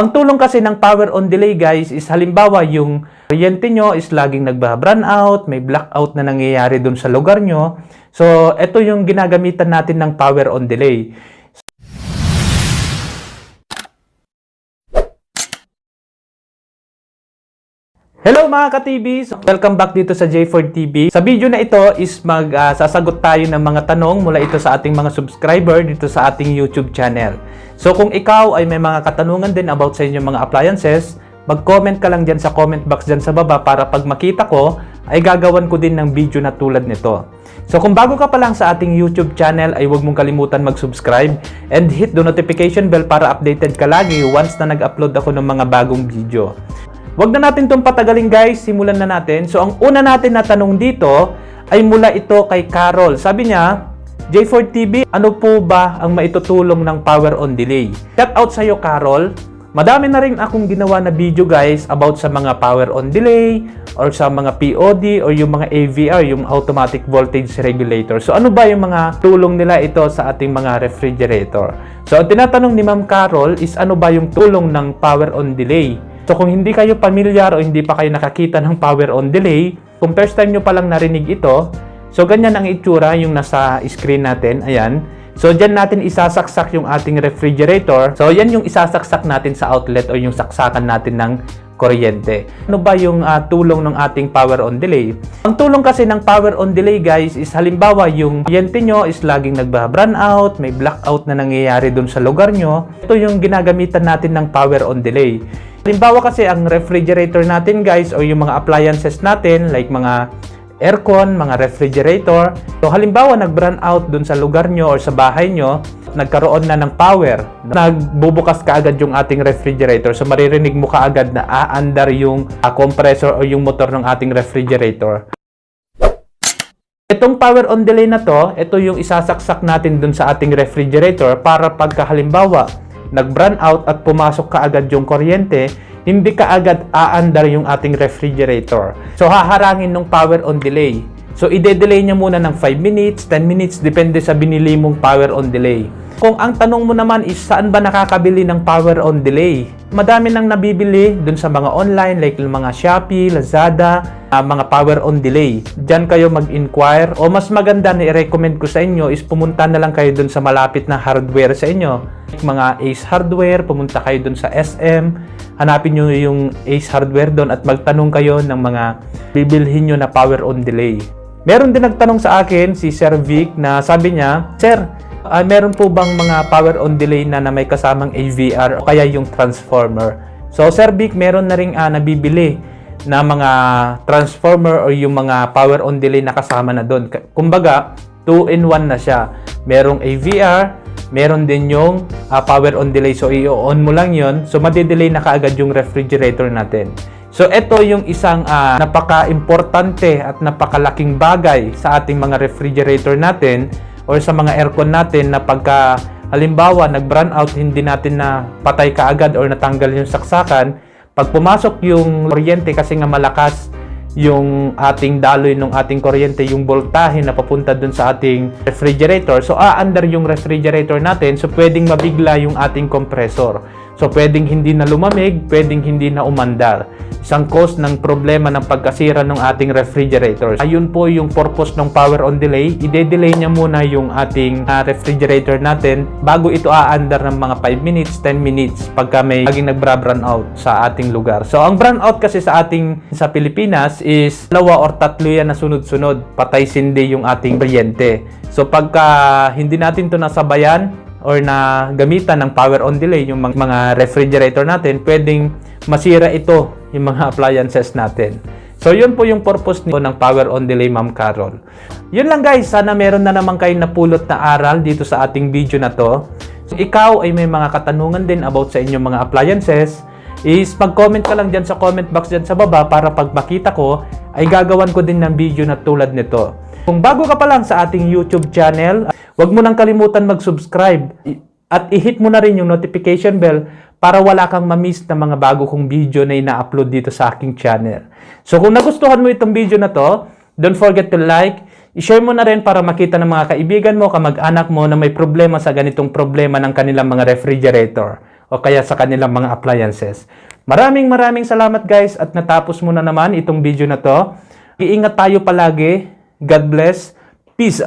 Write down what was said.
Ang tulong kasi ng power on delay guys is halimbawa yung kuryente nyo is laging nagba-brown out, may blackout na nangyayari dun sa lugar nyo. So, ito yung ginagamitan natin ng power on delay. Hello mga ka-TVs! Welcome back dito sa J4 TV. Sa video na ito is mag ah, sasagot tayo ng mga tanong mula ito sa ating mga subscriber dito sa ating YouTube channel. So kung ikaw ay may mga katanungan din about sa inyong mga appliances, mag-comment ka lang dyan sa comment box dyan sa baba para pag makita ko, ay gagawan ko din ng video na tulad nito. So kung bago ka pa lang sa ating YouTube channel ay huwag mong kalimutan mag-subscribe and hit the notification bell para updated ka lagi once na nag-upload ako ng mga bagong video. Huwag na natin itong patagalin guys, simulan na natin. So ang una natin na tanong dito ay mula ito kay Carol. Sabi niya, J4 TV, ano po ba ang maitutulong ng power on delay? Shout out sa iyo Carol. Madami na rin akong ginawa na video guys about sa mga power on delay or sa mga POD or yung mga AVR, yung automatic voltage regulator. So ano ba yung mga tulong nila ito sa ating mga refrigerator? So ang tinatanong ni Ma'am Carol is ano ba yung tulong ng power on delay? So kung hindi kayo pamilyar o hindi pa kayo nakakita ng power on delay, kung first time nyo palang narinig ito, so ganyan ang itsura yung nasa screen natin. Ayan. So dyan natin isasaksak yung ating refrigerator. So yan yung isasaksak natin sa outlet o yung saksakan natin ng kuryente. Ano ba yung ah, tulong ng ating power on delay? Ang tulong kasi ng power on delay guys is halimbawa yung kuryente nyo is laging nagba-brown out, may blackout na nangyayari dun sa lugar nyo. Ito yung ginagamitan natin ng power on delay. Halimbawa kasi ang refrigerator natin guys o yung mga appliances natin like mga aircon, mga refrigerator. So halimbawa nag-brown out dun sa lugar nyo or sa bahay nyo, nagkaroon na ng power. Nagbubukas kaagad yung ating refrigerator. So maririnig mo kaagad na aandar yung ah, compressor o yung motor ng ating refrigerator. Itong power on delay na to, ito yung isasaksak natin dun sa ating refrigerator para pagka halimbawa nag-brown out at pumasok kaagad yung kuryente, hindi kaagad aandar yung ating refrigerator. So haharangin ng power on delay. So ide-delay niya muna ng 5 minutes, 10 minutes, depende sa binili mong power on delay. Kung ang tanong mo naman is saan ba nakakabili ng power on delay? Madami nang nabibili dun sa mga online like mga Shopee, Lazada, ah, mga power on delay. Diyan kayo mag-inquire o mas maganda na i-recommend ko sa inyo is pumunta na lang kayo dun sa malapit na hardware sa inyo. Mga Ace Hardware, pumunta kayo dun sa SM, hanapin nyo yung Ace Hardware doon at magtanong kayo ng mga bibilhin nyo na power on delay. Meron din nagtanong sa akin si Sir Vic na sabi niya, Sir, ah, meron po bang mga power on delay na, na may kasamang AVR o kaya yung transformer? So Sir Vic, meron na rin ah, nabibili na mga transformer o yung mga power on delay na kasama na doon. Kumbaga, 2 in 1 na siya. Merong AVR, meron din yung ah, power on delay. So i-on mo lang yon So madidelay na kaagad yung refrigerator natin. So ito yung isang ah, napaka-importante at napakalaking bagay sa ating mga refrigerator natin or sa mga aircon natin na pagka halimbawa nag-brown out hindi natin na patay kaagad or natanggal yung saksakan pag pumasok yung kuryente kasi nga malakas yung ating daloy ng ating kuryente, yung voltahe na papunta dun sa ating refrigerator. So, aandar yung refrigerator natin. So, pwedeng mabigla yung ating compressor. So, pwedeng hindi na lumamig, pwedeng hindi na umandar. Isang cause ng problema ng pagkasira ng ating refrigerator. Ayun po yung purpose ng power on delay. Ide-delay niya muna yung ating ah, refrigerator natin bago ito aandar ng mga 5 minutes, 10 minutes pagka may laging nagbra-brown out sa ating lugar. So, ang brown out kasi sa ating sa Pilipinas is dalawa or tatlo yan na sunod-sunod. Patay sindi yung ating kuryente. So, pagka hindi natin to nasabayan, or na gamitan ng power on delay yung mga, refrigerator natin, pwedeng masira ito yung mga appliances natin. So, yun po yung purpose nito ng power on delay, Ma'am Carol. Yun lang guys, sana meron na naman kayong napulot na aral dito sa ating video na to. So, ikaw ay may mga katanungan din about sa inyong mga appliances, is mag-comment ka lang dyan sa comment box dyan sa baba para pag makita ko, ay gagawan ko din ng video na tulad nito. Kung bago ka pa lang sa ating YouTube channel, Huwag mo nang kalimutan mag-subscribe at i-hit mo na rin yung notification bell para wala kang ma-miss na mga bago kong video na ina-upload dito sa aking channel. So kung nagustuhan mo itong video na to, don't forget to like, i-share mo na rin para makita ng mga kaibigan mo, kamag-anak mo na may problema sa ganitong problema ng kanilang mga refrigerator o kaya sa kanilang mga appliances. Maraming maraming salamat guys at natapos mo na naman itong video na to. Iingat tayo palagi. God bless. Peace.